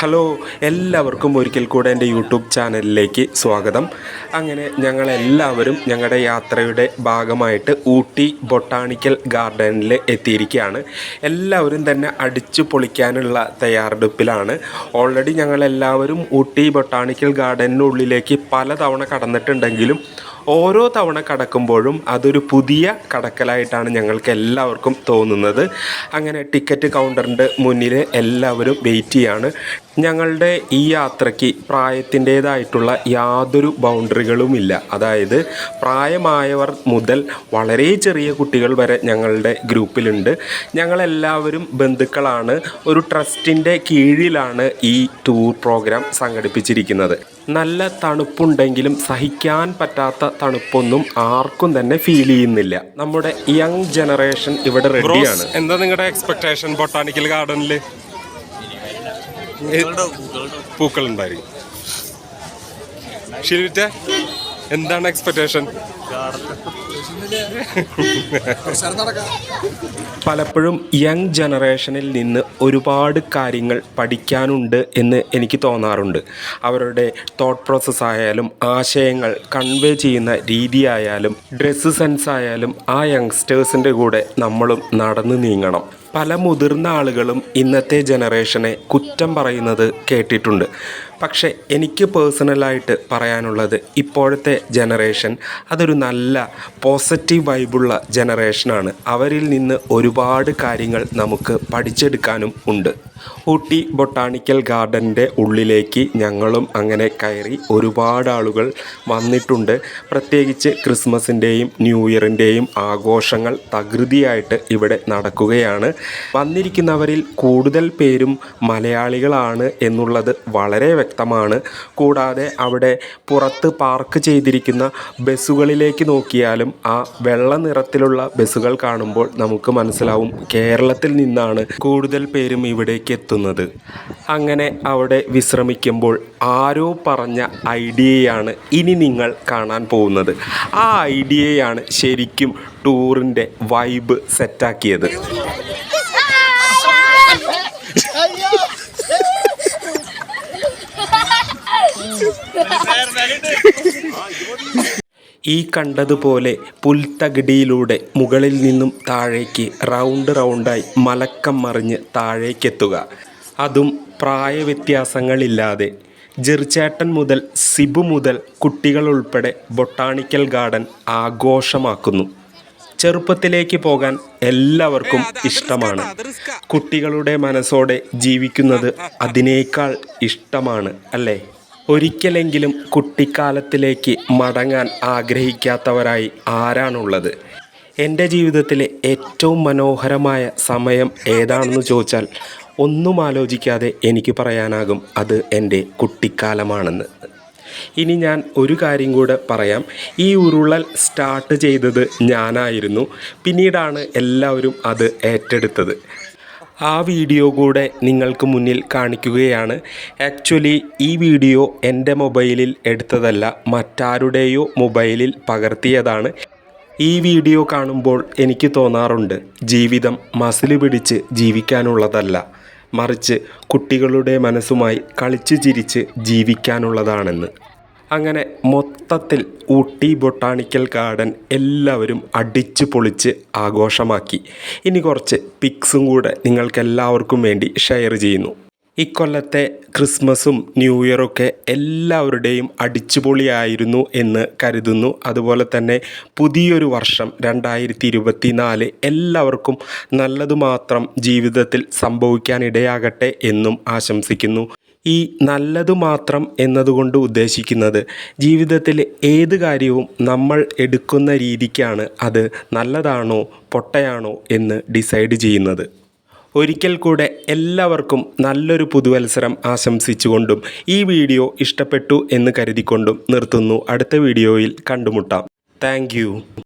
Hello എല്ലാവർക്കും ഒരിക്കൽ കൂടെ എന്റെ യൂട്യൂബ് ചാനലിലേക്ക് സ്വാഗതം. അങ്ങനെ ഞങ്ങളെല്ലാവരും ഞങ്ങളുടെ യാത്രയുടെ ഭാഗമായിട്ട് ഊട്ടി ബൊട്ടാണിക്കൽ ഗാർഡനിൽ എത്തിയിരിക്കുകയാണ്. എല്ലാവരും തന്നെ അടിച്ചു പൊളിക്കാനുള്ള തയ്യാറെടുപ്പിലാണ്. ഓൾറെഡി ഞങ്ങളെല്ലാവരും ഊട്ടി ബൊട്ടാണിക്കൽ ഗാർഡനുള്ളിലേക്ക് പലതവണ കടന്നിട്ടുണ്ടെങ്കിലും ഓരോ തവണ കടക്കുമ്പോഴും അതൊരു പുതിയ കടക്കലായിട്ടാണ് ഞങ്ങൾക്ക് എല്ലാവർക്കും തോന്നുന്നത്. അങ്ങനെ ടിക്കറ്റ് കൗണ്ടറിന്റെ മുന്നിൽ എല്ലാവരും വെയിറ്റ് ചെയ്യാണ്. ഞങ്ങളുടെ ഈ യാത്രയ്ക്ക് പ്രായത്തിന്റേതായിട്ടുള്ള യാതൊരു ബൗണ്ടറികളുമില്ല. അതായത് പ്രായമായവർ മുതൽ വളരെ ചെറിയ കുട്ടികൾ വരെ ഞങ്ങളുടെ ഗ്രൂപ്പിലുണ്ട്. ഞങ്ങളെല്ലാവരും ബന്ധുക്കളാണ്. ഒരു ട്രസ്റ്റിന്റെ കീഴിലാണ് ഈ ടൂർ പ്രോഗ്രാം സംഘടിപ്പിച്ചിരിക്കുന്നത്. നല്ല തണുപ്പുണ്ടെങ്കിലും സഹിക്കാൻ പറ്റാത്ത തണുപ്പൊന്നും ആർക്കും തന്നെ ഫീൽ ചെയ്യുന്നില്ല. നമ്മുടെ യങ് ജനറേഷൻ ഇവിടെ റെഡിയാണ്. എന്താ നിങ്ങളുടെ എക്സ്പെക്ടേഷൻ ബൊട്ടാണിക്കൽ ഗാർഡനിൽ പൂക്കൾ ഉണ്ടായിരിക്കും ശരിറ്റ എന്താണ് എക്സ്പെക്ടേഷൻ പലപ്പോഴും യങ് ജനറേഷനിൽ നിന്ന് ഒരുപാട് കാര്യങ്ങൾ പഠിക്കാനുണ്ട് എന്ന് എനിക്ക് തോന്നാറുണ്ട്. അവരുടെ തോട്ട് പ്രോസസ്സ് ആയാലും ആശയങ്ങൾ കൺവേ ചെയ്യുന്ന രീതിയായാലും ഡ്രസ്സ് സെൻസ് ആയാലും ആ യങ്സ്റ്റേഴ്സിന്റെ കൂടെ നമ്മളും നടന്നു നീങ്ങണം. പല മുതിർന്ന ആളുകളും ഇന്നത്തെ ജനറേഷനെ കുറ്റം പറയുന്നത് കേട്ടിട്ടുണ്ട്. പക്ഷേ എനിക്ക് പേഴ്സണലായിട്ട് പറയാനുള്ളത് ഇപ്പോഴത്തെ ജനറേഷൻ അതൊരു നല്ല പോസിറ്റീവ് വൈബുള്ള ജനറേഷനാണ്. അവരിൽ നിന്ന് ഒരുപാട് കാര്യങ്ങൾ നമുക്ക് പഠിച്ചെടുക്കാനും ഉണ്ട്. ഊട്ടി ബൊട്ടാണിക്കൽ ഗാർഡന്റെ ഉള്ളിലേക്ക് ഞങ്ങളും അങ്ങനെ കയറി ഒരുപാട് ആളുകൾ വന്നിട്ടുണ്ട്. പ്രത്യേകിച്ച് ക്രിസ്മസിന്റെയും ന്യൂ ഇയറിന്റെയും ആഘോഷങ്ങൾ തകൃതിയായിട്ട് ഇവിടെ നടക്കുകയാണ്. വന്നിരിക്കുന്നവരിൽ കൂടുതൽ പേരും മലയാളികളാണ് എന്നുള്ളത് വളരെ വ്യക്തമാണ്. കൂടാതെ അവിടെ പുറത്ത് പാർക്ക് ചെയ്തിരിക്കുന്ന ബസ്സുകളിലേക്ക് നോക്കിയാലും ആ വെള്ള നിറത്തിലുള്ള ബസ്സുകൾ കാണുമ്പോൾ നമുക്ക് മനസ്സിലാവും കേരളത്തിൽ നിന്നാണ് കൂടുതൽ പേരും ഇവിടേക്ക് എത്തുന്നത്. അങ്ങനെ അവിടെ വിശ്രമിക്കുമ്പോൾ ആരോ പറഞ്ഞ ഐഡിയയാണ് ഇനി നിങ്ങൾ കാണാൻ പോകുന്നത്. ആ ഐഡിയയാണ് ശരിക്കും ടൂറിന്റെ വൈബ് സെറ്റാക്കിയത്. ഈ കണ്ടതുപോലെ പുൽത്തകിടിയിലൂടെ മുകളിൽ നിന്നും താഴേക്ക് റൗണ്ട് റൗണ്ടായി മലക്കം മറിഞ്ഞ് താഴേക്കെത്തുക. അതും പ്രായവ്യത്യാസങ്ങളില്ലാതെ. ജെറിച്ചേട്ടൻ മുതൽ സിബു മുതൽ കുട്ടികൾ ഉൾപ്പെടെ ബൊട്ടാണിക്കൽ ഗാർഡൻ ആഘോഷമാക്കുന്നു. ചെറുപ്പത്തിലേക്ക് പോകാൻ എല്ലാവർക്കും ഇഷ്ടമാണ്. കുട്ടികളുടെ മനസ്സോടെ ജീവിക്കുന്നത് അതിനേക്കാൾ ഇഷ്ടമാണ് അല്ലേ? ഒരിക്കലെങ്കിലും കുട്ടിക്കാലത്തിലേക്ക് മടങ്ങാൻ ആഗ്രഹിക്കാത്തവരായി ആരാണുള്ളത്? എന്റെ ജീവിതത്തിലെ ഏറ്റവും മനോഹരമായ സമയം ഏതാണെന്ന് ചോദിച്ചാൽ ഒന്നും ആലോചിക്കാതെ എനിക്ക് പറയാനാകും അത് എന്റെ കുട്ടിക്കാലമാണെന്ന്. ഇനി ഞാൻ ഒരു കാര്യം കൂടെ പറയാം. ഈ ഉരുളൽ സ്റ്റാർട്ട് ചെയ്തത് ഞാനായിരുന്നു. പിന്നീടാണ് എല്ലാവരും അത് ഏറ്റെടുത്തത്. ആ വീഡിയോ കൂടെ നിങ്ങൾക്ക് മുന്നിൽ കാണിക്കുകയാണ്. ആക്ച്വലി ഈ വീഡിയോ എന്റെ മൊബൈലിൽ എടുത്തതല്ല മറ്റാരുടെയോ മൊബൈലിൽ പകർത്തിയതാണ്. ഈ വീഡിയോ കാണുമ്പോൾ എനിക്ക് തോന്നാറുണ്ട് ജീവിതം മസിൽ പിടിച്ച് ജീവിക്കാനുള്ളതല്ല മറിച്ച് കുട്ടികളുടെ മനസ്സുമായി കളിച്ചു ചിരിച്ച് ജീവിക്കാനുള്ളതാണെന്ന്. അങ്ങനെ മൊത്തത്തിൽ ഊട്ടി ബൊട്ടാണിക്കൽ ഗാർഡൻ എല്ലാവരും അടിച്ചു പൊളിച്ച് ആഘോഷമാക്കി. ഇനി കുറച്ച് പിക്സും കൂടെ നിങ്ങൾക്കെല്ലാവർക്കും വേണ്ടി ഷെയർ ചെയ്യുന്നു. ഇക്കൊല്ലത്തെ ക്രിസ്മസും ന്യൂ ഇയറൊക്കെ എല്ലാവരുടെയും അടിച്ചുപൊളിയായിരുന്നു എന്ന് കരുതുന്നു. അതുപോലെ തന്നെ പുതിയൊരു വർഷം രണ്ടായിരത്തി ഇരുപത്തി നാല് എല്ലാവർക്കും നല്ലതു മാത്രം ജീവിതത്തിൽ സംഭവിക്കാനിടയാകട്ടെ എന്നും ആശംസിക്കുന്നു. ഈ നല്ലതു മാത്രം എന്നതുകൊണ്ട് ഉദ്ദേശിക്കുന്നത് ജീവിതത്തിൽ ഏത് കാര്യവും നമ്മൾ എടുക്കുന്ന രീതിക്കാണ് അത് നല്ലതാണോ പൊട്ടയാണോ എന്ന് ഡിസൈഡ് ചെയ്യുന്നത്. ഒരിക്കൽ കൂടെ എല്ലാവർക്കും നല്ലൊരു പുതുവത്സരം ആശംസിച്ചുകൊണ്ടും ഈ വീഡിയോ ഇഷ്ടപ്പെട്ടു എന്ന് കരുതിക്കൊണ്ടും നിർത്തുന്നു. അടുത്ത വീഡിയോയിൽ കണ്ടുമുട്ടാം. താങ്ക്